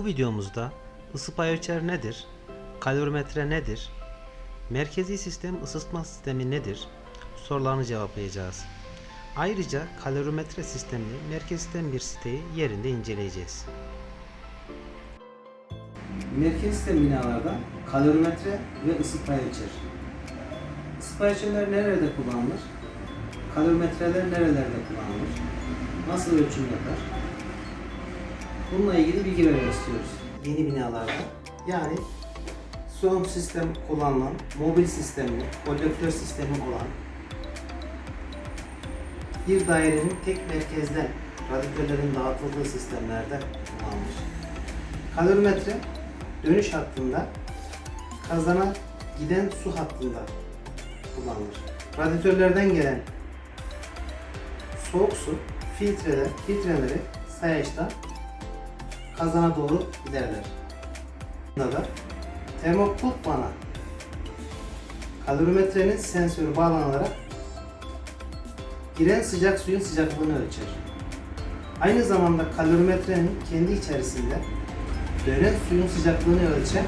Bu videomuzda ısı pay ölçer nedir? Kalorimetre nedir? Merkezi sistem ısıtma sistemi nedir? Sorularını cevaplayacağız. Ayrıca kalorimetre sistemli merkezden bir siteyi yerinde inceleyeceğiz. Merkez sistem binalarda kalorimetre ve ısı pay ölçer. Isı pay ölçerler nerede kullanılır? Kalorimetreler nerelerde kullanılır? Nasıl ölçüm yapar? Bununla ilgili bilgi vermek istiyoruz. Yeni binalarda yani soğum sistem kullanılan, mobil sistemli, kolektör sistemi olan bir dairenin tek merkezden radyatörlerin dağıtıldığı sistemlerde kullanılır. Kalorimetre dönüş hattında kazana giden su hattında kullanılır. Radyatörlerden gelen soğuk su filtreler, filtreleri sayaçta kazana doğru giderler. Bunda da termopult bana kalorimetrenin sensörü bağlanarak giren sıcak suyun sıcaklığını ölçer. Aynı zamanda kalorimetrenin kendi içerisinde dönen suyun sıcaklığını ölçen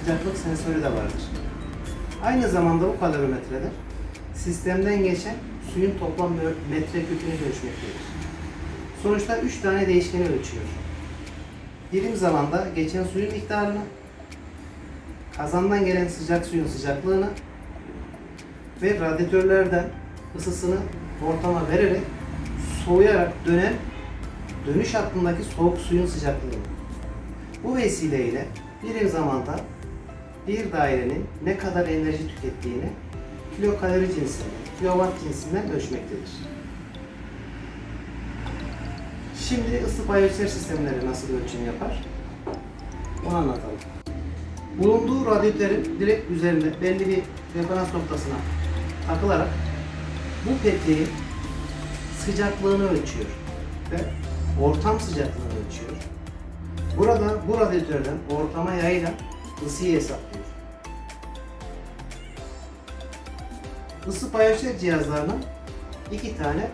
sıcaklık sensörü de vardır. Aynı zamanda bu kalorimetreler sistemden geçen suyun toplam metreküpünü ölçmektedir. Sonuçta 3 tane değişkeni ölçüyor. Birim zamanda geçen suyun miktarını, kazandan gelen sıcak suyun sıcaklığını ve radyatörlerden ısısını ortama vererek soğuyarak dönen dönüş hattındaki soğuk suyun sıcaklığını. Bu vesileyle birim zamanda bir dairenin ne kadar enerji tükettiğini kilokalori cinsinden, kilowatt cinsinden ölçmektedir. Şimdi ısı ölçer sistemleri nasıl ölçüm yapar? Onu anlatalım. Bulunduğu radyatörün direkt üzerinde belli bir referans noktasına takılarak bu peteğin sıcaklığını ölçüyor ve ortam sıcaklığını ölçüyor. Burada bu radyatörden ortama yayılan ısıyı hesaplıyor. Isı pay ölçer cihazlarının iki tane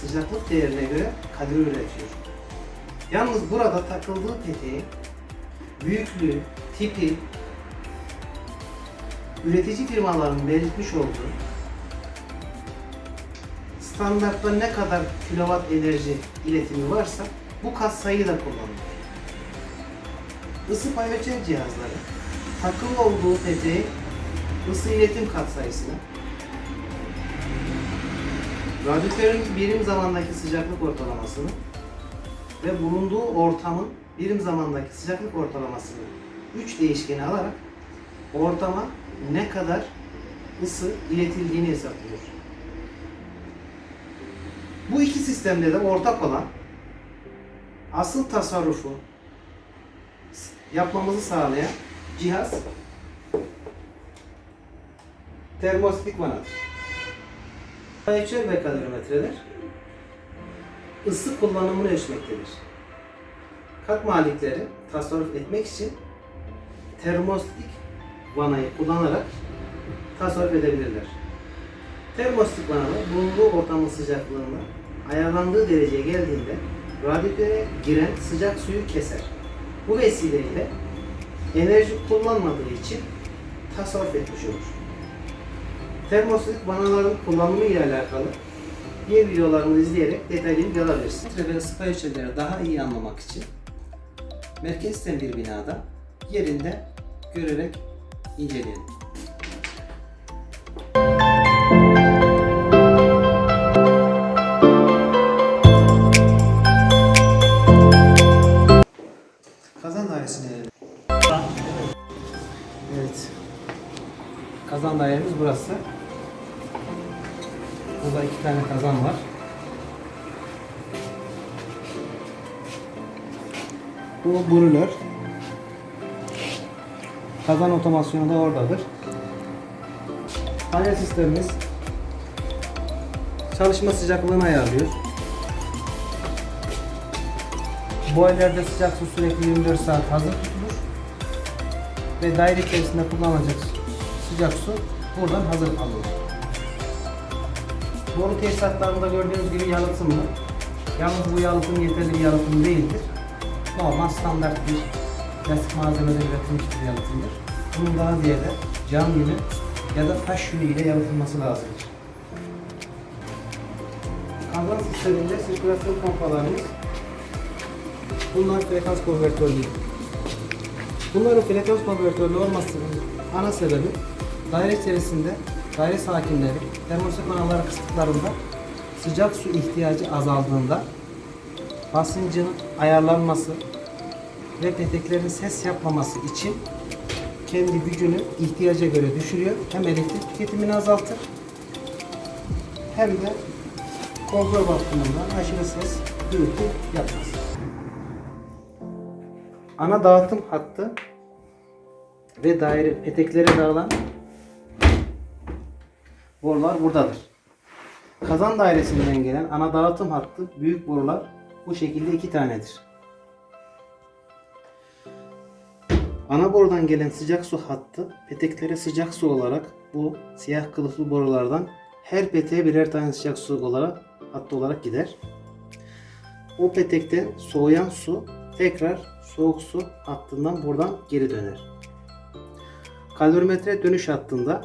sıcaklık değerine göre kalori üretiyor. Yalnız burada takıldığı peteğin büyüklüğü, tipi, üretici firmaların belirtmiş olduğu standartta ne kadar kilowatt enerji iletimi varsa bu katsayı da kullanılır. Isı pay ölçer cihazları takılı olduğu peteğin ısı iletim katsayısını radyatörün birim zamandaki sıcaklık ortalamasını ve bulunduğu ortamın birim zamandaki sıcaklık ortalamasını 3 değişkeni alarak ortama ne kadar ısı iletildiğini hesaplıyor. Bu iki sistemde de ortak olan asıl tasarrufu yapmamızı sağlayan cihaz termostik vanadır. Ölçer ve kalorimetreler ısı kullanımını ölçmektedir. Kat malikleri tasarruf etmek için termostik vanayı kullanarak tasarruf edebilirler. Termostik vanalar bulunduğu ortamın sıcaklığında ayarlandığı dereceye geldiğinde radyatöre giren sıcak suyu keser. Bu vesileyle enerji kullanmadığı için tasarruf etmiş olur. Termostat vanaların kullanımı ile alakalı diğer videolarımı izleyerek detaylı bilgi alabilirsiniz. Filtre ve ısı pay ölçerleri daha iyi anlamak için merkez sistem bir binada yerinde görerek inceleyelim. Burada iki tane kazan var. Bu brülör. Kazan otomasyonu da oradadır. Panel sistemimiz çalışma sıcaklığını ayarlıyor. Boiler'de sıcak su sürekli 24 saat hazır tutulur. Ve daire içerisinde kullanılacak sıcak su buradan hazır alınır. Boru tesisatlarında gördüğünüz gibi yalıtımlı. Yalnız bu yalıtım yeterli bir yalıtım değildir. normal standart bir plastik malzemeden üretilmiş bir yalıtımdır. Bunun daha ziyade cam yünü ya da taş yünü ile yalıtılması lazımdır. Kazan sisteminde sirkülasyon pompalarımız bunlar frekans konvertörlü. Bunların frekans konvertörlü olmasının ana sebebi daire içerisinde daire sakinleri termostat vanaları kısıtlarında sıcak su ihtiyacı azaldığında basıncın ayarlanması ve peteklerin ses yapmaması için kendi gücünü ihtiyaca göre düşürüyor. Hem elektrik tüketimini azaltır hem de konfor bakımından aşırı ses gürültü yapmaz. Ana dağıtım hattı ve daire peteklere dağılan borular buradadır. Kazan dairesinden gelen ana dağıtım hattı büyük borular bu şekilde iki tanedir. Ana borudan gelen sıcak su hattı peteklere sıcak su olarak bu siyah kılıflı borulardan her peteğe birer tane sıcak su olarak hattı olarak gider. O petekten soğuyan su tekrar soğuk su hattından buradan geri döner. Kalorimetre dönüş hattında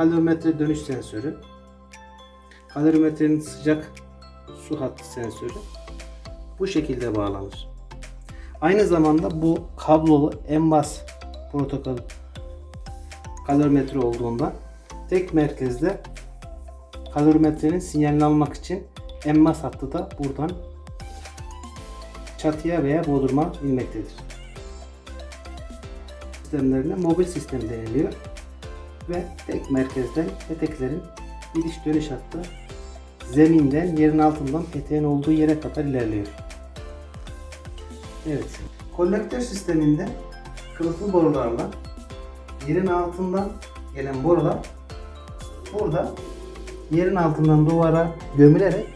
kalorimetre dönüş sensörü, kalorimetrenin sıcak su hattı sensörü bu şekilde bağlanır. Aynı zamanda bu kablolu en-bas protokol kalorimetre olduğunda tek merkezde kalorimetrenin sinyalini almak için en-bas hattı da buradan çatıya veya bodruma inmektedir. Sistemlerine mobil sistem deniliyor ve tek merkezden peteklerin gidiş dönüş hattı zeminden yerin altından peteğin olduğu yere kadar ilerliyor. Evet. Kolektör sisteminde kılıflı borularla yerin altından gelen borular burada yerin altından duvara gömülerek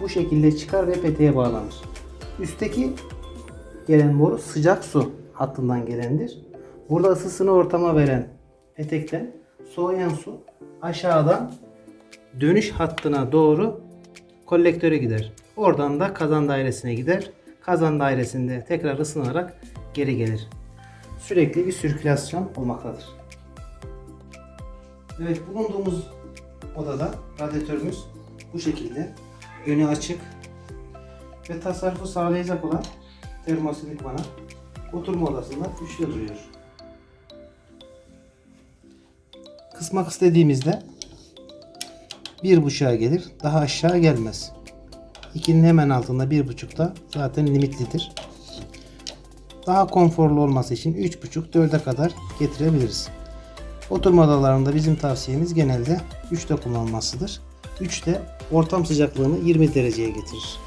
bu şekilde çıkar ve peteğe bağlanır. Üstteki gelen boru sıcak su hattından gelendir. Burada ısısını ortama veren petekten soğuyan su aşağıdan dönüş hattına doğru kolektöre gider. Oradan da kazan dairesine gider. Kazan dairesinde tekrar ısınarak geri gelir. Sürekli bir sirkülasyon olmaktadır. Evet bulunduğumuz odada radyatörümüz bu şekilde. Önü açık ve tasarrufu sağlayacak olan termostatik vana oturma odasında üçlü duruyor. Kısmak istediğimizde bir buçuğa gelir. Daha aşağı gelmez. 2'nin hemen altında bir buçukta zaten limitlidir. Daha konforlu olması için 3.5 4'e kadar getirebiliriz. Oturma odalarında bizim tavsiyemiz genelde 3'te kullanılmasıdır. 3'te ortam sıcaklığını 20 dereceye getirir.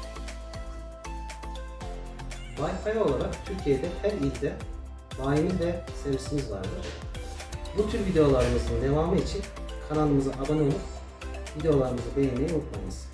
Wi-Fi olarak Türkiye'de her ilde bayimiz ve servisimiz vardır. Bu tür videolarımızın devamı için kanalımıza abone olup videolarımızı beğenmeyi unutmayınız.